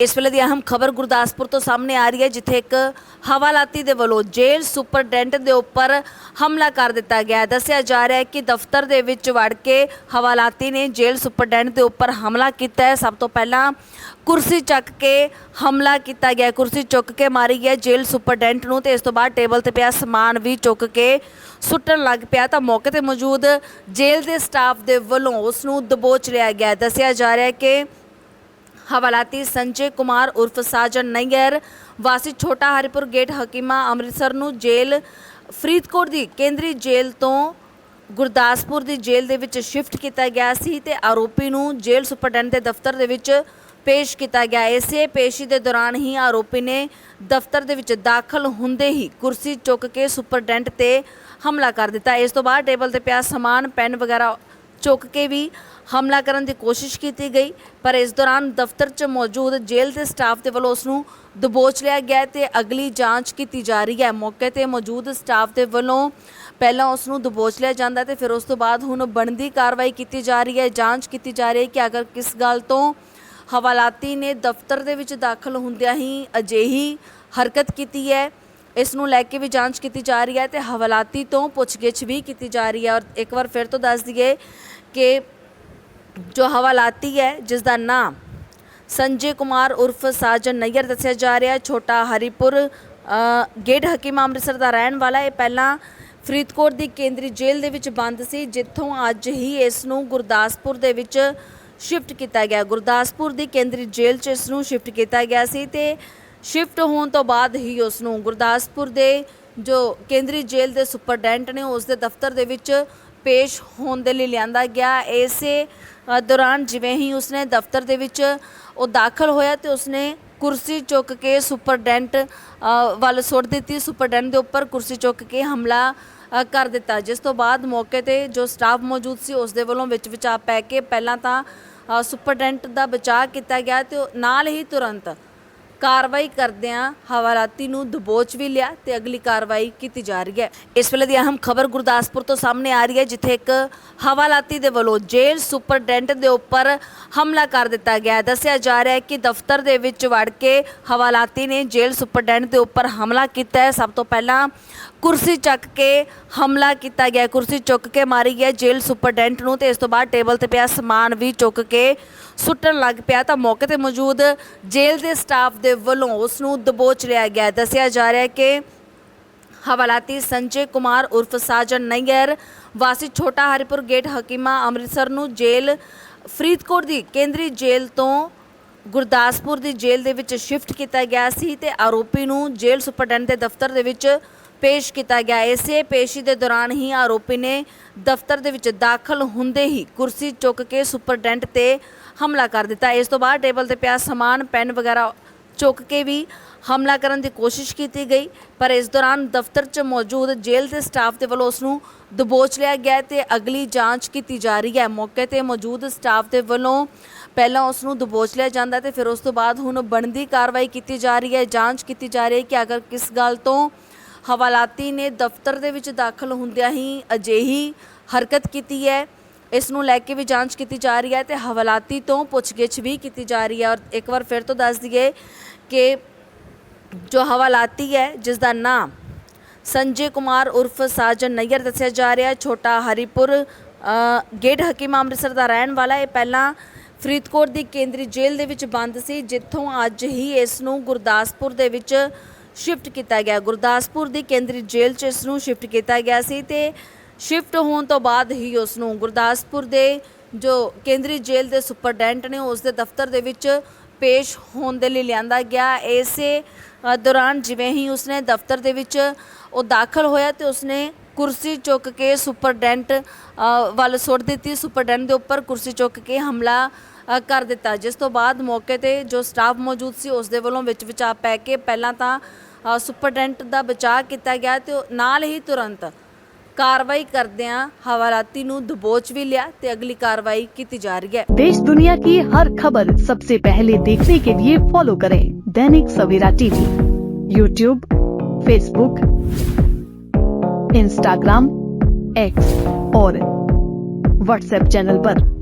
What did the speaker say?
ਇਸ ਵੇਲੇ ਦੀ ਅਹਿਮ ਖਬਰ ਗੁਰਦਾਸਪੁਰ ਤੋਂ ਸਾਹਮਣੇ ਆ ਰਹੀ ਹੈ, ਜਿੱਥੇ ਇੱਕ ਹਵਾਲਾਤੀ ਦੇ ਵੱਲੋਂ ਜੇਲ੍ਹ ਸੁਪਰਡੈਂਟ ਦੇ ਉੱਪਰ ਹਮਲਾ ਕਰ ਦਿੱਤਾ ਗਿਆ ਦੱਸਿਆ ਜਾ ਰਿਹਾ ਹੈ ਕਿ ਦਫ਼ਤਰ ਦੇ ਵਿੱਚ ਵੜ ਕੇ ਹਵਾਲਾਤੀ ਨੇ ਜੇਲ੍ਹ ਸੁਪਰਡੈਂਟ ਦੇ ਉੱਪਰ ਹਮਲਾ ਕੀਤਾ ਹੈ। ਸਭ ਤੋਂ ਪਹਿਲਾਂ ਕੁਰਸੀ ਚੱਕ ਕੇ ਹਮਲਾ ਕੀਤਾ ਗਿਆ ਕੁਰਸੀ ਚੁੱਕ ਕੇ ਮਾਰੀ ਗਿਆ ਜੇਲ੍ਹ ਸੁਪਰਡੈਂਟ ਨੂੰ ਤੇ ਇਸ ਤੋਂ ਬਾਅਦ ਟੇਬਲ ਤੇ ਪਿਆ ਸਮਾਨ ਵੀ ਚੁੱਕ ਕੇ ਸੁੱਟਣ ਲੱਗ ਪਿਆ। ਤਾਂ ਮੌਕੇ ਤੇ ਮੌਜੂਦ ਜੇਲ੍ਹ ਦੇ ਸਟਾਫ ਦੇ ਵੱਲੋਂ ਉਸ ਨੂੰ ਦਬੋਚ ਲਿਆ ਗਿਆ ਦੱਸਿਆ ਜਾ ਰਿਹਾ ਹੈ ਕਿ ਹਵਾਲਾਤੀ ਸੰਜੇ ਕੁਮਾਰ ਉਰਫ ਸਾਜਨ ਨਈਅਰ, ਵਾਸੀ ਛੋਟਾ ਹਰੀਪੁਰ ਗੇਟ ਹਕੀਮਾ ਅੰਮ੍ਰਿਤਸਰ ਨੂੰ ਜੇਲ੍ਹ, ਫਰੀਦਕੋਟ ਦੀ ਕੇਂਦਰੀ ਜੇਲ੍ਹ ਤੋਂ ਗੁਰਦਾਸਪੁਰ ਦੀ ਜੇਲ੍ਹ ਦੇ ਵਿੱਚ ਸ਼ਿਫਟ ਕੀਤਾ ਗਿਆ ਸੀ ਤੇ ਆਰੋਪੀ ਨੂੰ ਜੇਲ੍ਹ ਸੁਪਰਡੈਂਟ ਦੇ ਦਫ਼ਤਰ ਦੇ ਵਿੱਚ ਪੇਸ਼ ਕੀਤਾ ਗਿਆ। ਇਸੇ ਪੇਸ਼ੀ ਦੇ ਦੌਰਾਨ ਹੀ ਆਰੋਪੀ ਨੇ ਦਫ਼ਤਰ ਦੇ ਵਿੱਚ ਦਾਖਲ ਹੁੰਦੇ ਹੀ ਕੁਰਸੀ ਚੁੱਕ ਕੇ ਸੁਪਰਡੈਂਟ ਤੇ ਹਮਲਾ ਕਰ ਦਿੱਤਾ। ਇਸ ਤੋਂ ਬਾਅਦ ਟੇਬਲ ਤੇ ਪਿਆ ਸਮਾਨ, ਪੈਨ ਵਗੈਰਾ ਚੁੱਕ ਕੇ ਵੀ ਹਮਲਾ ਕਰਨ ਦੀ ਕੋਸ਼ਿਸ਼ ਕੀਤੀ ਗਈ ਪਰ ਇਸ ਦੌਰਾਨ ਦਫ਼ਤਰ 'ਚ ਮੌਜੂਦ ਜੇਲ੍ਹ ਦੇ ਸਟਾਫ ਦੇ ਵੱਲੋਂ ਉਸ ਨੂੰ ਦਬੋਚ ਲਿਆ ਗਿਆ ਤੇ ਅਗਲੀ ਜਾਂਚ ਕੀਤੀ ਜਾ ਰਹੀ ਹੈ ਮੌਕੇ ਤੇ ਮੌਜੂਦ ਸਟਾਫ ਦੇ ਵੱਲੋਂ ਪਹਿਲਾਂ ਉਸ ਨੂੰ ਦਬੋਚ ਲਿਆ ਜਾਂਦਾ ਤੇ ਫਿਰ ਉਸ ਤੋਂ ਬਾਅਦ ਹੁਣ ਬਣਦੀ ਕਾਰਵਾਈ ਕੀਤੀ ਜਾ ਰਹੀ ਹੈ ਜਾਂਚ ਕੀਤੀ ਜਾ ਰਹੀ ਹੈ ਕਿ ਅਗਰ ਕਿਸ ਗੱਲ ਤੋਂ ਹਵਾਲਾਤੀ ਨੇ ਦਫ਼ਤਰ ਦੇ ਵਿੱਚ ਦਾਖਲ ਹੁੰਦਿਆਂ ਹੀ ਅਜਿਹੀ ਹਰਕਤ ਕੀਤੀ ਹੈ ਇਸ ਨੂੰ ਲੈ ਕੇ ਵੀ ਜਾਂਚ ਕੀਤੀ ਜਾ ਰਹੀ ਹੈ ਤੇ ਹਵਾਲਾਤੀ ਤੋਂ ਪੁੱਛਗਿੱਛ ਵੀ ਕੀਤੀ ਜਾ ਰਹੀ ਹੈ ਔਰ ਇੱਕ ਵਾਰ ਫਿਰ ਤੋਂ ਦੱਸ ਦਈਏ ਕਿ ਜੋ ਹਵਾਲਾਤੀ ਹੈ ਜਿਸ ਦਾ ਨਾਮ ਸੰਜੇ ਕੁਮਾਰ ਉਰਫ ਸਾਜਨ ਨਈਅਰ ਦੱਸਿਆ ਜਾ ਰਿਹਾ ਛੋਟਾ ਹਰੀਪੁਰ ਗੇਟ ਹਕੀਮ ਅੰਮ੍ਰਿਤਸਰ ਦਾ ਰਹਿਣ ਵਾਲਾ ਇਹ ਪਹਿਲਾਂ ਫਰੀਦਕੋਟ ਦੀ ਕੇਂਦਰੀ ਜੇਲ੍ਹ ਦੇ ਵਿੱਚ ਬੰਦ ਸੀ, ਜਿੱਥੋਂ ਅੱਜ ਹੀ ਇਸ ਨੂੰ ਗੁਰਦਾਸਪੁਰ ਦੇ ਵਿੱਚ ਸ਼ਿਫਟ ਕੀਤਾ ਗਿਆ। ਗੁਰਦਾਸਪੁਰ ਦੀ ਕੇਂਦਰੀ ਜੇਲ੍ਹ 'ਚ ਇਸ ਨੂੰ ਸ਼ਿਫਟ ਕੀਤਾ ਗਿਆ ਸੀ ਤੇ ਸ਼ਿਫਟ ਹੋਣ ਤੋਂ ਬਾਅਦ ਹੀ ਉਸ ਨੂੰ ਗੁਰਦਾਸਪੁਰ ਦੇ ਜੋ ਕੇਂਦਰੀ ਜੇਲ੍ਹ ਦੇ ਸੁਪਰਡੈਂਟ ਨੇ, ਉਸ ਦੇ ਦਫ਼ਤਰ ਦੇ ਵਿੱਚ ਪੇਸ਼ ਹੋਣ ਦੇ ਲਈ ਲਿਆਂਦਾ ਗਿਆ। ਇਸੇ ਦੌਰਾਨ ਜਿਵੇਂ ਹੀ ਉਸਨੇ ਦਫ਼ਤਰ ਦੇ ਵਿੱਚ ਉਹ ਦਾਖਲ ਹੋਇਆ ਤੇ ਉਸਨੇ ਕੁਰਸੀ ਚੁੱਕ ਕੇ ਸੁਪਰਡੈਂਟ ਵੱਲ ਸੁੱਟ ਦਿੱਤੀ। ਸੁਪਰਡੈਂਟ ਦੇ ਉੱਪਰ ਕੁਰਸੀ ਚੁੱਕ ਕੇ ਹਮਲਾ ਕਰ ਦਿੱਤਾ। ਜਿਸ ਤੋਂ ਬਾਅਦ ਮੌਕੇ ਤੇ ਜੋ ਸਟਾਫ ਮੌਜੂਦ ਸੀ ਉਸ ਦੇ ਵੱਲੋਂ ਵਿੱਚ ਵਿਚਾਪ ਪੈ ਕੇ ਪਹਿਲਾਂ ਤਾਂ ਸੁਪਰਡੈਂਟ ਦਾ ਬਚਾਅ ਕੀਤਾ ਗਿਆ ਤੇ ਨਾਲ ਹੀ ਤੁਰੰਤ ਕਾਰਵਾਈ ਕਰਦਿਆਂ ਹਵਾਲਾਤੀ ਨੂੰ ਦਬੋਚ ਵੀ ਲਿਆ ਤੇ ਅਗਲੀ ਕਾਰਵਾਈ ਕੀਤੀ ਜਾ ਰਹੀ ਹੈ। ਇਸ ਵੇਲੇ ਦੀ ਅਹਿਮ ਖਬਰ ਗੁਰਦਾਸਪੁਰ ਤੋਂ ਸਾਹਮਣੇ ਆ ਰਹੀ ਹੈ, ਜਿੱਥੇ ਇੱਕ ਹਵਾਲਾਤੀ ਦੇ ਵੱਲੋਂ ਜੇਲ੍ਹ ਸੁਪਰਡੈਂਟ ਦੇ ਉੱਪਰ ਹਮਲਾ ਕਰ ਦਿੱਤਾ ਗਿਆ ਦੱਸਿਆ ਜਾ ਰਿਹਾ ਹੈ ਕਿ ਦਫ਼ਤਰ ਦੇ ਵਿੱਚ ਵੜ ਕੇ ਹਵਾਲਾਤੀ ਨੇ ਜੇਲ੍ਹ ਸੁਪਰਡੈਂਟ ਦੇ ਉੱਪਰ ਹਮਲਾ ਕੀਤਾ ਹੈ। ਸਭ ਤੋਂ ਪਹਿਲਾਂ ਕੁਰਸੀ ਚੱਕ ਕੇ ਹਮਲਾ ਕੀਤਾ ਗਿਆ ਕੁਰਸੀ ਚੁੱਕ ਕੇ ਮਾਰੀ ਗਿਆ ਜੇਲ੍ਹ ਸੁਪਰਡੈਂਟ ਨੂੰ ਤੇ ਇਸ ਤੋਂ ਬਾਅਦ ਟੇਬਲ ਤੇ ਪਿਆ ਸਮਾਨ ਵੀ ਚੁੱਕ ਕੇ ਸੁੱਟਣ ਲੱਗ ਪਿਆ ਤਾਂ ਮੌਕੇ ਤੇ ਮੌਜੂਦ ਜੇਲ੍ਹ ਦੇ ਸਟਾਫ ਦੇ ਵੱਲੋਂ ਉਸ ਨੂੰ ਦਬੋਚ ਲਿਆ ਗਿਆ। ਦੱਸਿਆ ਜਾ ਰਿਹਾ ਹੈ ਕਿ ਹਵਾਲਾਤੀ ਸੰਜੇ ਕੁਮਾਰ ਉਰਫ ਸਾਜਨ ਨਈਅਰ ਵਾਸੀ ਛੋਟਾ ਹਰੀਪੁਰ ਗੇਟ ਹਕੀਮਾ ਅੰਮ੍ਰਿਤਸਰ ਨੂੰ ਜੇਲ੍ਹ ਫਰੀਦਕੋਟ ਦੀ ਕੇਂਦਰੀ ਜੇਲ੍ਹ ਤੋਂ ਗੁਰਦਾਸਪੁਰ ਦੀ ਜੇਲ੍ਹ ਦੇ ਵਿੱਚ ਸ਼ਿਫਟ ਕੀਤਾ ਗਿਆ ਸੀ ਤੇ ਆਰੋਪੀ ਨੂੰ ਜੇਲ੍ਹ ਸੁਪਰਡੈਂਟ ਦੇ ਦਫ਼ਤਰ ਦੇ ਵਿੱਚ ਪੇਸ਼ ਕੀਤਾ ਗਿਆ। ਇਸੇ ਪੇਸ਼ੀ ਦੇ ਦੌਰਾਨ ਹੀ ਆਰੋਪੀ ਨੇ ਦਫ਼ਤਰ ਦੇ ਵਿੱਚ ਦਾਖਲ ਹੁੰਦੇ ਹੀ ਕੁਰਸੀ ਚੁੱਕ ਕੇ ਸੁਪਰਡੈਂਟ ਤੇ ਹਮਲਾ ਕਰ ਦਿੱਤਾ। ਇਸ ਤੋਂ ਬਾਅਦ ਟੇਬਲ ਤੇ ਪਿਆ ਸਮਾਨ, ਪੈਨ ਵਗੈਰਾ ਚੁੱਕ ਕੇ ਵੀ ਹਮਲਾ ਕਰਨ ਦੀ ਕੋਸ਼ਿਸ਼ ਕੀਤੀ ਗਈ, ਪਰ ਇਸ ਦੌਰਾਨ ਦਫ਼ਤਰ 'ਚ ਮੌਜੂਦ ਜੇਲ੍ਹ ਦੇ ਸਟਾਫ ਦੇ ਵੱਲੋਂ ਉਸ ਨੂੰ ਦਬੋਚ ਲਿਆ ਗਿਆ ਤੇ ਅਗਲੀ ਜਾਂਚ ਕੀਤੀ ਜਾ ਰਹੀ ਹੈ। ਮੌਕੇ ਤੇ ਮੌਜੂਦ ਸਟਾਫ ਦੇ ਵੱਲੋਂ ਪਹਿਲਾਂ ਉਸ ਨੂੰ ਦਬੋਚ ਲਿਆ ਜਾਂਦਾ ਤੇ ਫਿਰ ਉਸ ਤੋਂ ਬਾਅਦ ਹੁਣ ਬਣਦੀ ਕਾਰਵਾਈ ਕੀਤੀ ਜਾ ਰਹੀ ਹੈ। ਜਾਂਚ ਕੀਤੀ ਜਾ ਰਹੀ ਹੈ ਕਿ ਅਗਰ ਕਿਸ ਗੱਲ ਤੋਂ ਹਵਾਲਾਤੀ ਨੇ ਦਫ਼ਤਰ ਦੇ ਵਿੱਚ ਦਾਖਲ ਹੁੰਦਿਆਂ ਹੀ ਅਜਿਹੀ ਹਰਕਤ ਕੀਤੀ ਹੈ। ਇਸ ਨੂੰ ਲੈ ਕੇ ਵੀ ਜਾਂਚ ਕੀਤੀ ਜਾ ਰਹੀ ਹੈ ਤੇ ਹਵਾਲਾਤੀ ਤੋਂ ਪੁੱਛਗਿੱਛ ਵੀ ਕੀਤੀ ਜਾ ਰਹੀ ਹੈ। ਔਰ ਇੱਕ ਵਾਰ ਫਿਰ ਤੋਂ ਦੱਸ ਦਈਏ ਕਿ ਜੋ ਹਵਾਲਾਤੀ ਹੈ, ਜਿਸ ਦਾ ਨਾਮ ਸੰਜੇ ਕੁਮਾਰ ਉਰਫ ਸਾਜਨ ਨਈਅਰ ਦੱਸਿਆ ਜਾ ਰਿਹਾ ਹੈ, ਛੋਟਾ ਹਰੀਪੁਰ ਗੇਟ ਹਕੀਮ ਅੰਮ੍ਰਿਤਸਰ ਦਾ ਰਹਿਣ ਵਾਲਾ ਇਹ ਪਹਿਲਾਂ ਫਰੀਦਕੋਟ ਦੀ ਕੇਂਦਰੀ ਜੇਲ੍ਹ ਦੇ ਵਿੱਚ ਬੰਦ ਸੀ, ਜਿੱਥੋਂ ਅੱਜ ਹੀ ਇਸ ਨੂੰ ਗੁਰਦਾਸਪੁਰ ਦੇ ਵਿੱਚ ਸ਼ਿਫਟ ਕੀਤਾ ਗਿਆ। ਗੁਰਦਾਸਪੁਰ ਦੀ ਕੇਂਦਰੀ ਜੇਲ੍ਹ 'ਚ ਇਸ ਨੂੰ ਸ਼ਿਫਟ ਕੀਤਾ ਗਿਆ ਸੀ ਤੇ ਸ਼ਿਫਟ ਹੋਣ ਤੋਂ ਬਾਅਦ ਹੀ ਉਸ ਨੂੰ ਗੁਰਦਾਸਪੁਰ ਦੇ ਜੋ ਕੇਂਦਰੀ ਜੇਲ੍ਹ ਦੇ ਸੁਪਰਡੈਂਟ ਨੇ, ਉਸ ਦੇ ਦਫ਼ਤਰ ਦੇ ਵਿੱਚ ਪੇਸ਼ ਹੋਣ ਦੇ ਲਈ ਲਿਆਂਦਾ ਗਿਆ। ਇਸੇ ਦੌਰਾਨ ਜਿਵੇਂ ਹੀ ਉਸਨੇ ਦਫ਼ਤਰ ਦੇ ਵਿੱਚ ਉਹ ਦਾਖਲ ਹੋਇਆ ਤੇ ਉਸਨੇ ਕੁਰਸੀ ਚੁੱਕ ਕੇ ਸੁਪਰਡੈਂਟ ਵੱਲ ਸੁੱਟ ਦਿੱਤੀ। ਸੁਪਰਡੈਂਟ ਦੇ ਉੱਪਰ ਕੁਰਸੀ ਚੁੱਕ ਕੇ ਹਮਲਾ ਕਰ ਦਿੱਤਾ ਜਿਸ ਤੋਂ ਬਾਅਦ ਮੌਕੇ ਤੇ ਜੋ ਸਟਾਫ ਮੌਜੂਦ ਸੀ ਉਸ ਦੇ ਵੱਲੋਂ ਵਿੱਚ ਵਿਚਾਪ ਪੈ ਕੇ ਪਹਿਲਾਂ ਤਾਂ ਅ, ਸੁਪਰਡੈਂਟ ਦਾ ਬਚਾਅ ਕੀਤਾ ਗਿਆ ਤੇ ਉਹ ਨਾਲ ਹੀ ਤੁਰੰਤ ਕਾਰਵਾਈ ਕਰਦਿਆਂ ਹਵਾਲਾਤੀ ਨੂੰ ਦਬੋਚ ਵੀ ਲਿਆ ਤੇ ਅਗਲੀ ਕਾਰਵਾਈ ਕੀਤੀ ਜਾ ਰਹੀ ਹੈ देश दुनिया की हर खबर सबसे पहले देखने के लिए फॉलो करें Dainik Savera TV YouTube Facebook Instagram X और व्हाट्सएप चैनल पर।